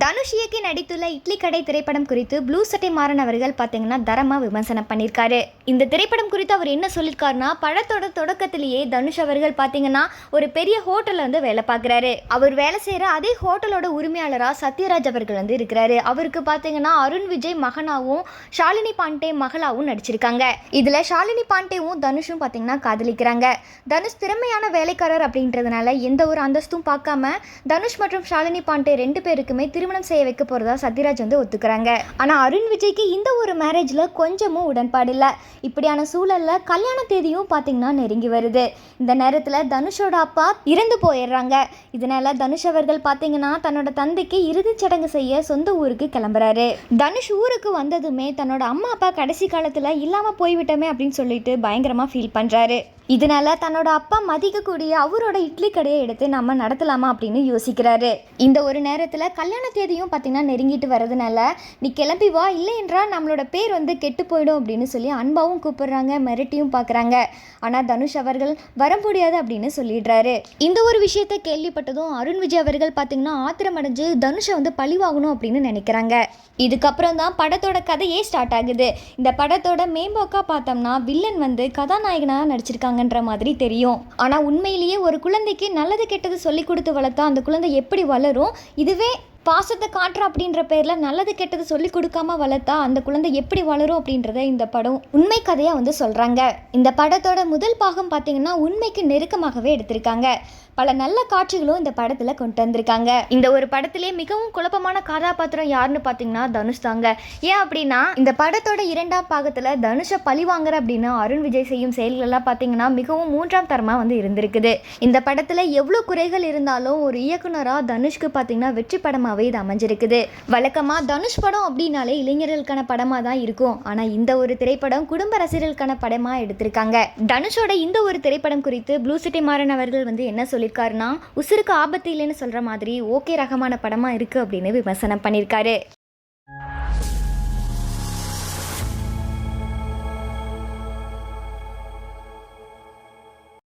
தனுஷ் இயக்கி நடித்துள்ள இட்லி கடை திரைப்படம் குறித்து ப்ளூ சட்டை மாறன் அவர்கள் பார்த்தீங்கன்னா தரமா விமர்சனம் பண்ணியிருக்காரு. இந்த திரைப்படம் குறித்து அவர் என்ன சொல்லியிருக்காருன்னா படத்தோட தொடக்கத்திலேயே தனுஷ் அவர்கள் பார்த்தீங்கன்னா ஒரு பெரிய ஹோட்டலில் வந்து வேலை பார்க்குறாரு. அவர் வேலை செய்கிற அதே ஹோட்டலோட உரிமையாளராக சத்யராஜ் அவர்கள் வந்து இருக்கிறாரு. அவருக்கு பார்த்தீங்கன்னா அருண் விஜய் மகனாகவும் ஷாலினி பாண்டே மகளாவும் நடிச்சிருக்காங்க. இதில் ஷாலினி பாண்டேவும் தனுஷும் பார்த்தீங்கன்னா காதலிக்கிறாங்க. தனுஷ் திறமையான வேலைக்காரர் அப்படின்றதுனால எந்த ஒரு அந்தஸ்தும் பார்க்காம தனுஷ் மற்றும் ஷாலினி பாண்டே ரெண்டு பேருக்குமே திருமணம் செய்ய வைக்க போகிறதா சத்யராஜ் வந்து ஒத்துக்கிறாங்க. ஆனால் அருண் விஜய்க்கு இந்த ஒரு மேரேஜில் கொஞ்சமும் உடன்பாடு இல்லை. இப்படியான சூழலில் கல்யாண தேதியும் பார்த்தீங்கன்னா நெருங்கி வருது. இந்த நேரத்தில் தனுஷோட அப்பா இறந்து போயிடுறாங்க. இதனால தனுஷ் அவர்கள் பார்த்தீங்கன்னா தன்னோட தந்தைக்கு இறுதிச் சடங்கு செய்ய சொந்த ஊருக்கு கிளம்புறாரு. தனுஷ் ஊருக்கு வந்ததுமே தன்னோட அம்மா அப்பா கடைசி காலத்தில் இல்லாமல் போய்விட்டோமே அப்படின்னு சொல்லிட்டு பயங்கரமாக ஃபீல் பண்ணுறாரு இதனால தன்னோட அப்பா மதிக்கக்கூடிய அவரோட இட்லி கடையை எடுத்து நம்ம நடத்தலாமா அப்படின்னு யோசிக்கிறாரு. இந்த ஒரு நேரத்தில் கல்யாண தேதியும் பார்த்தீங்கன்னா நெருங்கிட்டு வரதுனால நீ கிளம்பி வா இல்லை என்றால் நம்மளோட பேர் வந்து கெட்டு போயிடும் அப்படின்னு சொல்லி அன்பாவும் கூப்பிடுறாங்க மிரட்டியும் பார்க்குறாங்க ஆனால் தனுஷ் அவர்கள் வர முடியாது அப்படின்னு சொல்லிடுறாரு. இந்த ஒரு விஷயத்தை கேள்விப்பட்டதும் அருண் விஜய் அவர்கள் பார்த்தீங்கன்னா ஆத்திரமடைஞ்சு தனுஷை வந்து பழிவாகணும் அப்படின்னு நினைக்கிறாங்க. இதுக்கப்புறம் தான் படத்தோட கதையே ஸ்டார்ட் ஆகுது. இந்த படத்தோட மேம்போக்காக பார்த்தோம்னா வில்லன் வந்து கதாநாயகனாக நடிச்சிருக்காங்க நடிச்சிருக்காங்கன்ற மாதிரி தெரியும். ஆனால் உண்மையிலேயே ஒரு குழந்தைக்கு நல்லது கெட்டது சொல்லி கொடுத்து வளர்த்தா அந்த குழந்தை எப்படி வளரும்? இதுவே பாசத்தை காட்டுற அப்படின்ற பேரில் நல்லது கெட்டது சொல்லி கொடுக்காம வளர்த்தா அந்த குழந்தை எப்படி வளரும் அப்படின்றத இந்த படம் உண்மை கதையாக வந்து சொல்கிறாங்க இந்த படத்தோட முதல் பாகம் பார்த்தீங்கன்னா உண்மைக்கு நெருக்கமாகவே எடுத்திருக்காங்க. பல நல்ல காட்சிகளும் இந்த படத்தில் கொண்டு வந்திருக்காங்க. இந்த ஒரு படத்திலே மிகவும் குழப்பமான கதாபாத்திரம் யாருன்னு பார்த்தீங்கன்னா தனுஷ் தாங்க. ஏன் அப்படின்னா இந்த படத்தோட இரண்டாம் பாகத்தில் தனுஷை பழி வாங்குற அப்படின்னா அருண் விஜய் செய்யும் செயல்களெல்லாம் பார்த்தீங்கன்னா மிகவும் மூன்றாம் தரமாக வந்து இருந்திருக்குது. இந்த படத்தில் எவ்வளோ குறைகள் இருந்தாலும் ஒரு இயக்குனராக தனுஷ்க்கு பார்த்தீங்கன்னா வெற்றி படமாக படமாகவே இது அமைஞ்சிருக்குது. வழக்கமாக தனுஷ் படம் அப்படின்னாலே இளைஞர்களுக்கான படமாக தான் இருக்கும். ஆனால் இந்த ஒரு திரைப்படம் குடும்ப ரசிகர்களுக்கான படமாக எடுத்திருக்காங்க. தனுஷோட இந்த ஒரு திரைப்படம் குறித்து ப்ளூ சிட்டி மாறன் அவர்கள் வந்து என்ன சொல்லியிருக்காருன்னா உசுருக்கு ஆபத்து இல்லைன்னு சொல்கிற மாதிரி ஓகே ரகமான படமாக இருக்குது அப்படின்னு விமர்சனம் பண்ணியிருக்காரு